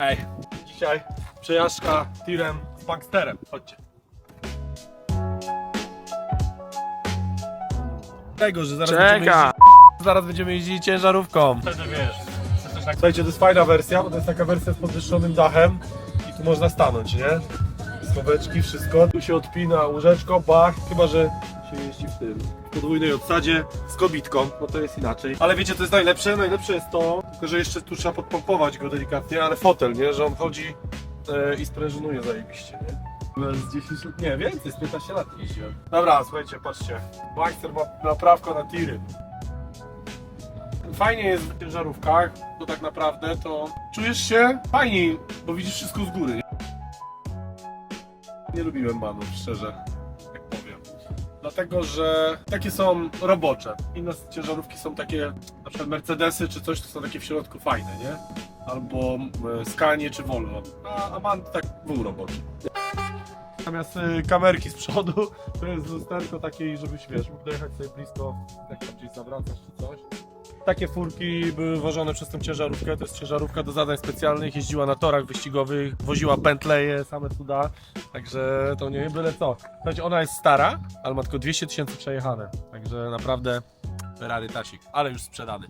Ej, dzisiaj przejażdżka tirem z banksterem. Chodźcie. Tego, że zaraz będziemy Czeka! jeździć, zaraz będziemy jeździć ciężarówką. Wtedy wiesz. Słuchajcie, to jest fajna wersja, bo to jest taka wersja z podwyższonym dachem i tu można stanąć, nie? Schoweczki, wszystko. Tu się odpina łóżeczko, bach, chyba że się jeździ w tym podwójnej odsadzie z kobitką, no to jest inaczej. Ale wiecie, to jest najlepsze? Najlepsze jest to, tylko że jeszcze tu trzeba podpompować go delikatnie, ale fotel, nie? Że on chodzi e, i sprężynuje zajebiście, nie? Z 10 lat, nie, więcej, z 15 lat jeździłem. Dobra, słuchajcie, patrzcie. Baxter ma naprawkę na tiry. Fajnie jest w ciężarówkach, bo tak naprawdę to czujesz się fajniej, bo widzisz wszystko z góry. Nie, lubiłem manów, szczerze. Dlatego, że takie są robocze. Inne ciężarówki są takie, na przykład Mercedesy czy coś, to są takie w środku fajne, nie? Albo e, Scanie czy Volvo. A, a man tak był roboczy. Natomiast y, kamerki z przodu, to jest lusterko takie, żebyś wiesz, mógł dojechać sobie blisko, jak gdzieś zawracasz czy coś. Takie furki były wożone przez tą ciężarówkę, to jest ciężarówka do zadań specjalnych, jeździła na torach wyścigowych, woziła Bentleje, same cuda, także to nie byle co. Słuchajcie, ona jest stara, ale ma tylko 200 tysięcy przejechane, także naprawdę Ferrari Tasik, ale już sprzedany.